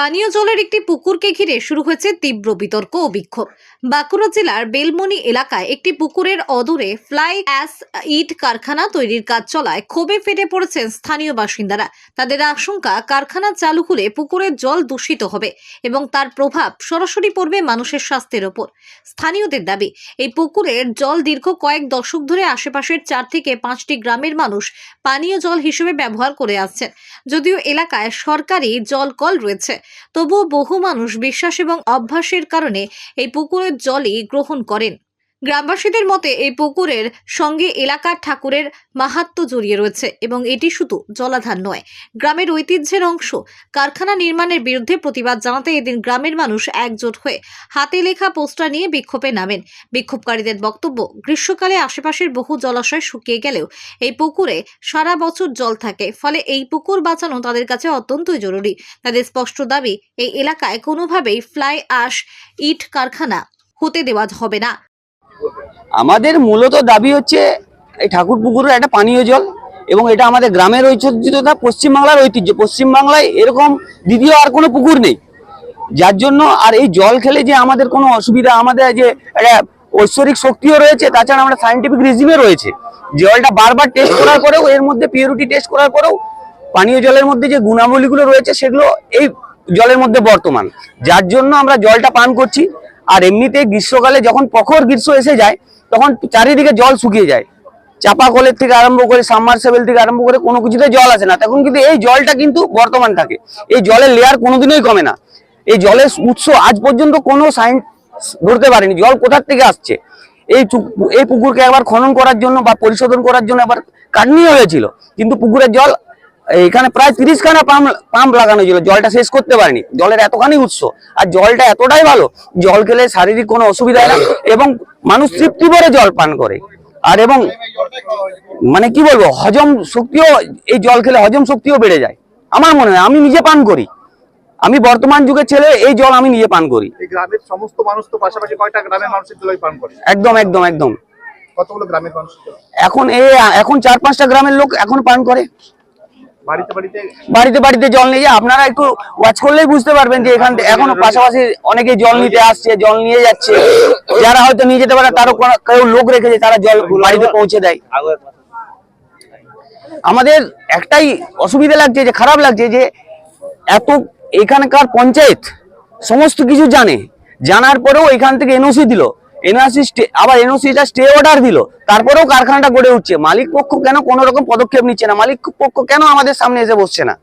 পানীয় জলের একটি পুকুরকে ঘিরে শুরু হয়েছে তীব্র বিতর্ক ও বিক্ষোভ। বাঁকুড়া জেলার বেলমনি এলাকায় একটি পুকুরের অদূরে ফ্লাই অ্যাস ইট কারখানা তৈরির কাজ চলায় ক্ষোভে ফেটে পড়েছেন স্থানীয় বাসিন্দারা। তাদের আশঙ্কা, কারখানা চালু হলে পুকুরের জল দূষিত হবে এবং তার প্রভাব সরাসরি পড়বে মানুষের স্বাস্থ্যের ওপর। স্থানীয়দের দাবি, এই পুকুরের জল দীর্ঘ কয়েক দশক ধরে আশেপাশের চার থেকে পাঁচটি গ্রামের মানুষ পানীয় জল হিসেবে ব্যবহার করে আসছেন। যদিও এলাকায় সরকারি জল কল রয়েছে তবুও বহু মানুষ বিশ্বাস এবং অভ্যাসের কারণে এই পুকুরের জলই গ্রহণ করেন। গ্রামবাসীদের মতে এই পুকুরের সঙ্গে এলাকার ঠাকুরের মাহাত্ম্য জড়িয়ে রয়েছে এবং এটি শুধু জলাধার নয়, গ্রামের ঐতিহ্যের অংশ। কারখানা নির্মাণের বিরুদ্ধে প্রতিবাদ জানাতে এদিন গ্রামের মানুষ একজোট হয়ে হাতে লেখা পোস্টার নিয়ে বিক্ষোভে নামেন। বিক্ষোভকারীদের বক্তব্য, গ্রীষ্মকালে আশেপাশের বহু জলাশয় শুকিয়ে গেলেও এই পুকুরে সারা বছর জল থাকে, ফলে এই পুকুর বাঁচানো তাদের কাছে অত্যন্তই জরুরি। তাদের স্পষ্ট দাবি, এই এলাকায় কোনোভাবেই ফ্লাই আশ, ইট কারখানা হতে দেওয়া হবে না। আমাদের মূলত দাবি হচ্ছে এই ঠাকুর পুকুরের একটা পানীয় জল এবং এটা আমাদের গ্রামের ঐতিহ্যতা পশ্চিমবাংলার ঐতিহ্য। পশ্চিমবাংলায় এরকম দ্বিতীয় আর কোনো পুকুর নেই। যার জন্য আর এই জল খেলে যে আমাদের কোনো অসুবিধা, আমাদের যে একটা ঐশ্বরিক শক্তিও রয়েছে, তাছাড়া আমরা সাইন্টিফিক রিজিমে রয়েছে। জলটা বারবার টেস্ট করার পরেও, এর মধ্যে পিউরিটি টেস্ট করার পরেও পানীয় জলের মধ্যে যে গুণাবলীগুলো রয়েছে, সেগুলো এই জলের মধ্যে বর্তমান। যার জন্য আমরা জলটা পান করছি। আর এমনিতে গ্রীষ্মকালে যখন প্রখর গ্রীষ্ম এসে যায় তখন চারিদিকে জল শুকিয়ে যায়। চাপা কলের থেকে আরম্ভ করে সাবমার্সেবল থেকে আরম্ভ করে কোনো কিছুতে জল আসে না। তখন কিন্তু এই জলটা কিন্তু বর্তমান থাকে। এই জলের লেয়ার কোনোদিনই কমে না। এই জলের উৎস আজ পর্যন্ত কোনো সায়েন্স ধরতে পারেনি। জল কোথার থেকে আসছে? এই এই পুকুরকে একবার খনন করার জন্য বা পরিশোধন করার জন্য একবার কাটনি হয়েছিল। কিন্তু পুকুরের জল এখানে প্রায় তিরিশ খানা পাম্প পাম্প লাগানো ছিল জলটা শেষ করতে পারেনি। জলের এতখানি উৎস আর জলটা এতটাই ভালো জল খেলে শারীরিক কোনো অসুবিধা হয় না এবং মানুষ তৃপ্তি ভরে জল পান করে। আর এবং মানে কি বলব হজম শক্তিও এই জল খেলে হজম শক্তিও বেড়ে যায়। আমার মনে হয় আমি নিজে পান করি। আমি বর্তমান যুগের ছেলে এই জল আমি নিজে পান করি। গ্রামের সমস্ত মানুষ তো পাশাপাশি কয়টা গ্রামের মানুষের জলই পান করে? একদম একদম একদম। কতগুলো গ্রামের মানুষ এখন এ এখন চার পাঁচটা গ্রামের লোক এখন পান করে। বাড়িতে বাড়িতে জল নিয়ে যায়। আপনারা একটু ওয়াচ করলেই বুঝতে পারবেন যে এখান থেকে এখনও পাশাপাশি অনেকে জল নিতে আসছে, জল নিয়ে যাচ্ছে। যারা হয়তো নিয়ে যেতে পারে, তারও কেউ লোক রেখেছে, তারা জল বাড়িতে পৌঁছে দেয়। আমাদের একটাই অসুবিধা লাগছে, যে খারাপ লাগছে, যে এত এখানকার পঞ্চায়েত সমস্ত কিছু জানে। জানার পরেও এখান থেকে এনওসি দিল। এনওসি আবার এনওসিটা স্টে অর্ডার দিল, তারপরেও কারখানাটা গড়ে উঠছে। মালিক পক্ষ কেন কোনো রকম পদক্ষেপ নিচ্ছে না? মালিক পক্ষ কেন আমাদের সামনে এসে বসছে না?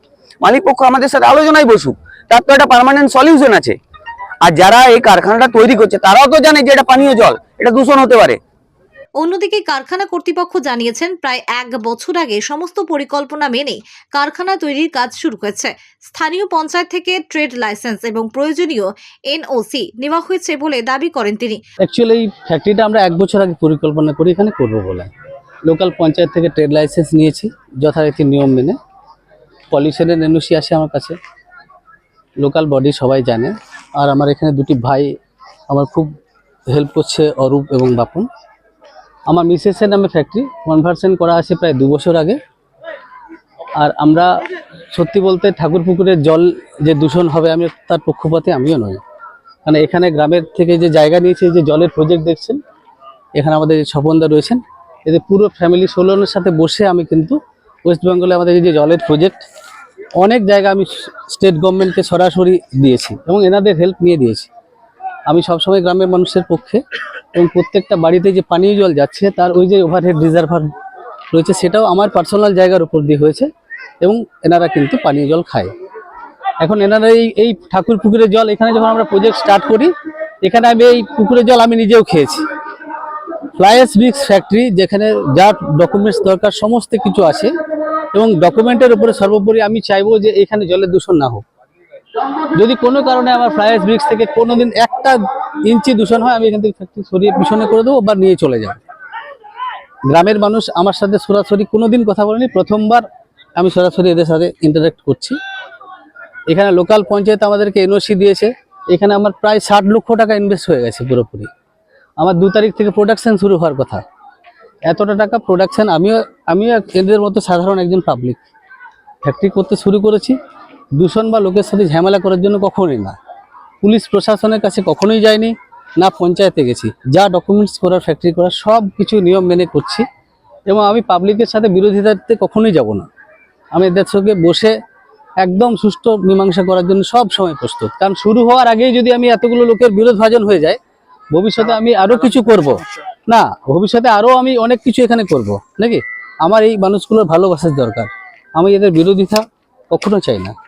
মালিক পক্ষ আমাদের সাথে আলোচনায় বসুক, তার তো একটা পার্মানেন্ট সলিউশন আছে। আর যারা এই কারখানাটা তৈরি করছে, তারাও তো জানে যে এটা পানীয় জল, এটা দূষণ হতে পারে। অন্যদিকে কারখানা কর্তৃপক্ষ জানিয়েছেন, প্রায় এক বছর আগে সমস্ত পরিকল্পনা মেনে কারখানা তৈরির কাজ শুরু হয়েছে। স্থানীয় পঞ্চায়েত থেকে ট্রেড লাইসেন্স এবং প্রয়োজনীয় এনওসি নেওয়া হয়েছে বলে দাবি করেন তিনি। অ্যাকচুয়ালি এই ফ্যাক্টরিটা আমরা এক বছর আগে পরিকল্পনা করি এখানে করব বলে। লোকাল পঞ্চায়েত থেকে ট্রেড লাইসেন্স নিয়েছি, যথারীতি নিয়ম মেনে। পলিউশনের এনওসি আসে আমার কাছে। লোকাল বডি সবাই জানে। আর আমার এখানে দুটি ভাই, আমার খুব হেল্প করছে অরূপ এবং বাপন। আমার মিসেসের নামে ফ্যাক্টরি কনভার্সন করা আছে প্রায় দু বছর আগে। আর আমরা সত্যি বলতে ঠাকুর পুকুরের জল যে দূষণ হবে আমি তার পক্ষপাতে আমিও নই। মানে এখানে গ্রামের থেকে যে জায়গা নিয়েছে যে জলের প্রজেক্ট দেখছেন, এখানে আমাদের যে স্বপনদা রয়েছেন, এদের পুরো ফ্যামিলি ষোলনের সাথে বসে আমি কিন্তু ওয়েস্ট বেঙ্গলে আমাদের যে জলের প্রজেক্ট অনেক জায়গা আমি স্টেট গভর্নমেন্টকে সরাসরি দিয়েছি এবং এনাদের হেল্প নিয়ে দিয়েছি। আমি সবসময় গ্রামের মানুষের পক্ষে এবং প্রত্যেকটা বাড়িতে যে পানীয় জল যাচ্ছে, তার ওই যে ওভারহেড রিজার্ভার রয়েছে, সেটাও আমার পার্সোনাল জায়গার উপর দিয়ে হয়েছে এবং এনারা কিন্তু পানীয় জল খায়। এখন এনারা এই এই ঠাকুর পুকুরের জল, এখানে যখন আমরা প্রজেক্ট স্টার্ট করি, এখানে আমি এই পুকুরের জল আমি নিজেও খেয়েছি। ফ্লাইস ব্রিক্স ফ্যাক্টরি যেখানে যা ডকুমেন্টস দরকার, সমস্ত কিছু আছে এবং ডকুমেন্টের উপরে সর্বোপরি আমি চাইব যে এখানে জলের দূষণ না হোক। যদি কোনো কারণে আমার ফ্লাইস ব্রিক্স থেকে কোনো দিন একটা ইঞ্চি দূষণ হয়, আমি এখান থেকে ফ্যাক্টরি সরিয়ে পিছনে করে দেবো বা নিয়ে চলে যাব। গ্রামের মানুষ আমার সাথে সরাসরি কোনো দিন কথা বলেনি। প্রথমবার আমি সরাসরি এদের সাথে ইন্টারাক্ট করছি। এখানে লোকাল পঞ্চায়েত আমাদেরকে এনওসি দিয়েছে। এখানে আমার প্রায় ষাট লক্ষ টাকা ইনভেস্ট হয়ে গেছে পুরোপুরি। আমার দু তারিখ থেকে প্রোডাকশান শুরু হওয়ার কথা। এতটা টাকা প্রোডাকশান আমিও আমিও এদের মতো সাধারণ একজন পাবলিক ফ্যাক্টরি করতে শুরু করেছি। দূষণ বা লোকের সাথে ঝামেলা করার জন্য কখনোই না। পুলিশ প্রশাসনের কাছে কখনোই যায়নি না পঞ্চায়েতে গেছি। যা ডকুমেন্টস করার ফ্যাক্টরি করার, সব কিছু নিয়ম মেনে করছি এবং আমি পাবলিকের সাথে বিরোধিতাতে কখনোই যাব না। আমি এদের সঙ্গে বসে একদম সুষ্ঠু মীমাংসা করার জন্য সব সময় প্রস্তুত। কারণ শুরু হওয়ার আগেই যদি আমি এতগুলো লোকের বিরোধ ভাজন হয়ে যায় ভবিষ্যতে আমি আরও কিছু করব। না, ভবিষ্যতে আরও আমি অনেক কিছু এখানে করব। নাকি? আমার এই মানুষগুলোর ভালোবাসার দরকার। আমি এদের বিরোধিতা কখনো চাই না।